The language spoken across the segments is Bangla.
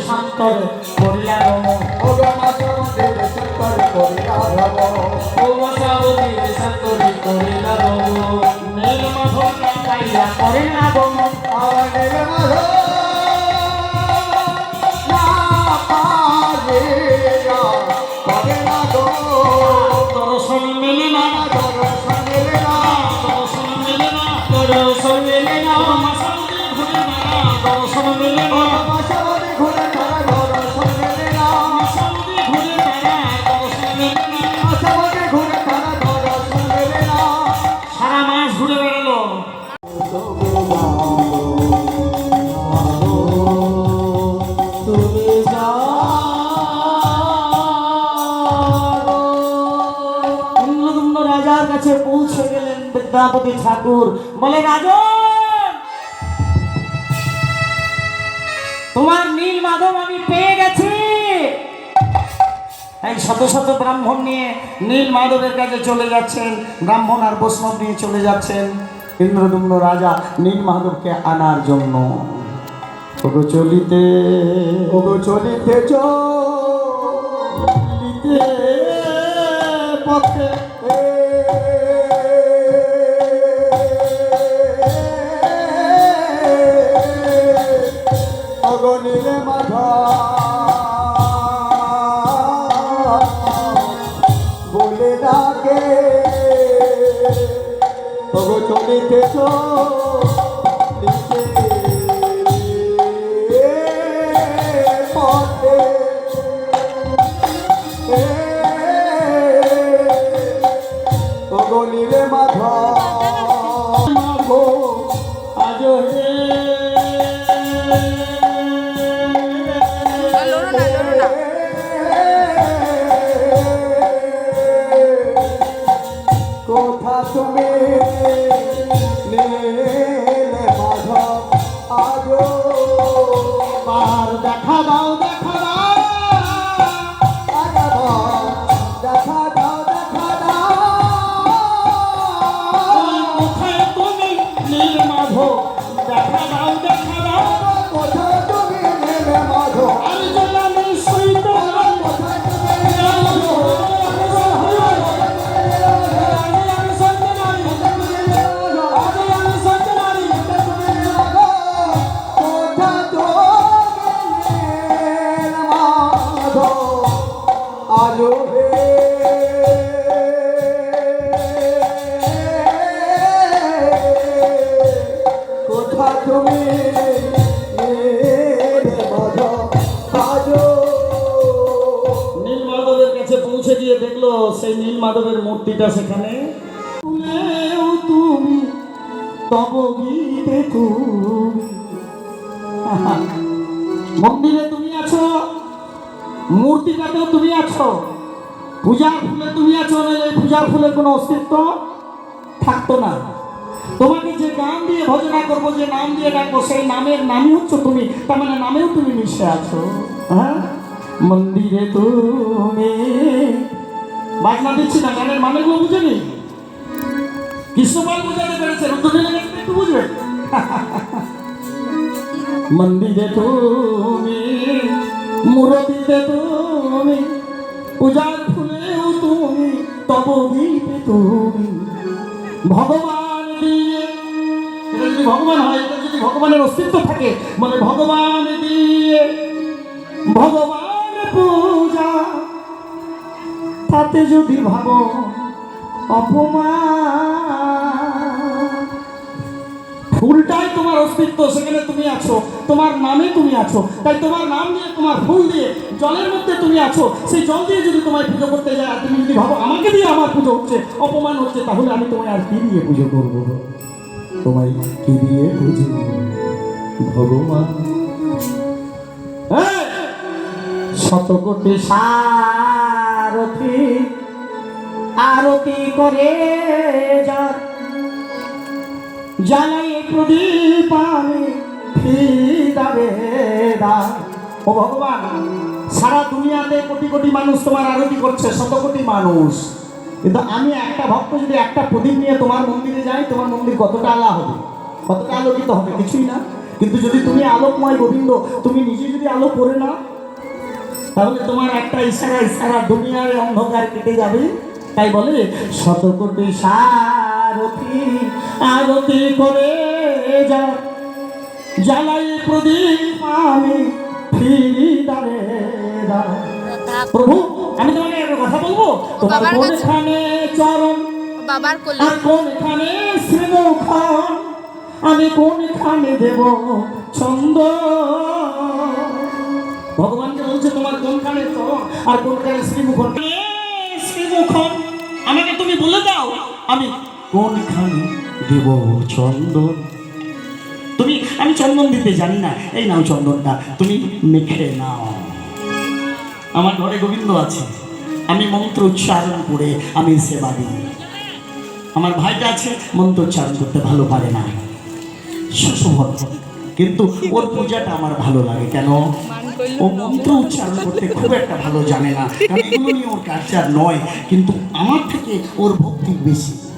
দেশান্তরে করিয়া রম। ও দেশান্তরে করিয়া রম। নীল মাধব পাইয়া করে না বিদ্যাপতি ঠাকুর বলে, রাজন, তোমার নীল মাধব আমি পেয়ে গেছি। এই শত শত ব্রাহ্মণ নিয়ে নীল মাধবের কাছে চলে যাচ্ছেন। ব্রাহ্মণ আর বৈষ্ণব নিয়ে চলে যাচ্ছেন। ইন্দ্রদুম্ন রাজা নীল মাধবকে আনার জন্য। ওগো চলিতে চলিতে চলিতে পথে ওগো চলিতে চলিতে পথে অগনিলে মাধা মাগো আজ দেখল সেই নীল মাধবের মূর্তিটা সেখানে। তুমি তব মন্দিরে তুমি আছো মূর্তিটাতেও তুমি আছো। পূজার ফুলে তুমি আছো এই পূজার ফুলের কোনো অস্তিত্ব থাকতো না। তোমাকে যে গান দিয়ে ভজনা করব, যে নাম দিয়ে ডাকবো, সেই নামের নামই হচ্ছে তুমি, তার মানে নামেও তুমি মিশে আছো। হ্যাঁ? মন্দিরে তুমি বাজনা দিচ্ছি না, গানের মানেগুলো বুঝেনি কৃষ্ণপাল বুঝাতে পেরেছে রুদ্রনীলের একটু বুঝবে? মন্দিরে তুমি, মূরতিতে তুমি ফুলেও তুমি তব গীতে তুমি। ভগবান দিয়ে যদি ভগবান হয়, এটা যদি ভগবানের অস্তিত্ব থাকে মানে ভগবান দিয়ে ভগবান পূজা, তাতে যদি ভাব অপমান ফুলটাই তোমার অস্তিত্ব, সেখানে তুমি আছো। তোমার নামে তুমি আছো। তাই তোমার নাম দিয়ে, তোমার ফুল দিয়ে, জলের মধ্যে তুমি আছো। সেই জল দিয়ে যদি তোমায় পুজো করতে যায়, আর তুমি যদি ভাবো আমাকে দিয়ে আমার পুজো হচ্ছে, অপমান হচ্ছে, তাহলে আমি তোমায় আর কি দিয়ে পুজো করব? তোমায় কি দিয়ে পুজো ভগবান। শতকোটি সারথি, আরতি করে যার। জ্বালাই ভগবান, সারা দুনিয়াতে কোটি কোটি মানুষ তোমার আরতি করছে, শত কোটি মানুষ। কিন্তু আমি একটা ভক্ত যদি একটা প্রদীপ নিয়ে তোমার মন্দিরে যাই, তোমার মন্দির কতটা আলা হবে? কতটা আলোকিত হবে? কিছুই না। কিন্তু যদি তুমি আলোকময় গোবিন্দ, তুমি নিজে যদি আলো করে না তাহলে তোমার একটা ইশারা ইশারা দুনিয়ার অন্ধকার কেটে যাবে। তাই বলে, শত কোটি সারথি আরতি করে যা জ্বালাই প্রদীপ আমি ফিরি দাঁড়া প্রভু আমি তোমাকে একটা কথা বলব? তোমার। কোনখানে চরণ? বাবার কোলে। আর কোনখানে শ্রীমুখন? আমি কোনখানে দেব ছন্দ? ভগবানকে বলছে তোমার কোনখানে চরণ? আর কোনখানে শ্রীমুখন? এ শ্রীমুখন আমাকে তুমি বলে দাও আমি কোনখানে দেব চন্দন তুমি, আমি চন্দন দিতে জানি না। এই নাও চন্দনটা, তুমি মেখে নাও। আমার ঘরে গোবিন্দ আছে। আমি মন্ত্র উচ্চারণ করে আমি সেবা দিই। আমার ভাইটা আছে, মন্ত্র উচ্চারণ করতে ভালো পারে না। সুসভদ্র। কিন্তু ওর পূজাটা আমার ভালো লাগে কেন? ও মন্ত্র উচ্চারণ করতে খুব একটা ভালো জানে না। কারণ ওর কালচার নয়। কিন্তু আমার থেকে ওর ভক্তি বেশি।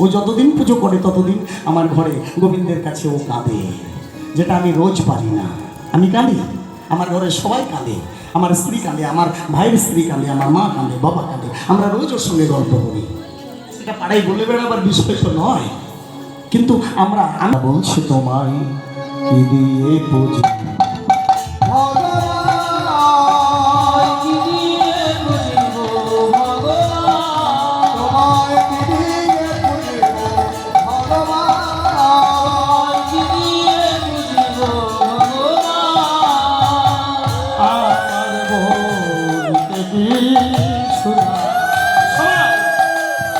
ও যতদিন পুজো করে, ততদিন আমার ঘরে গোবিন্দের কাছে ও কাঁদে। যেটা আমি রোজ পারি না। আমি কাঁদি। আমার ঘরে সবাই কাঁদে। আমার স্ত্রী কাঁদে, আমার ভাইয়ের স্ত্রী কাঁদে, আমার মা কাঁদে, বাবা কাঁদে। আমরা রোজ ওর সঙ্গে গল্প করি। সেটা পাড়ায় বলে বেড়াবার তো নয়। কিন্তু আমরা আমি বলছি তোমায় কি দিয়ে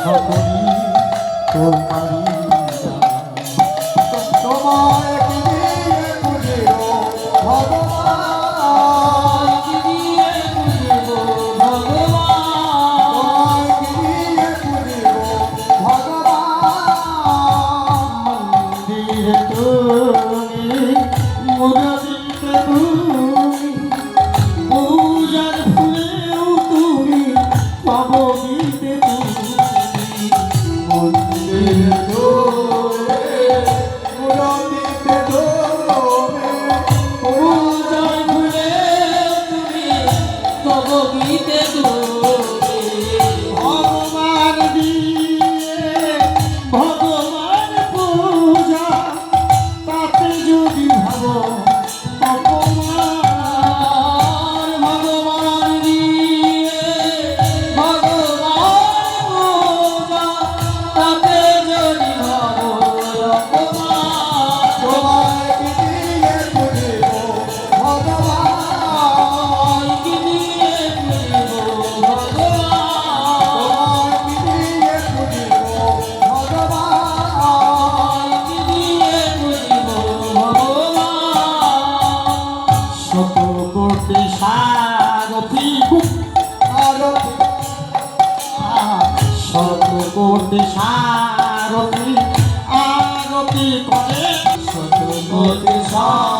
সকলই তোমারই দান। তোমায় কি দিয়ে পাবনিতে তুমি আরতি করে শত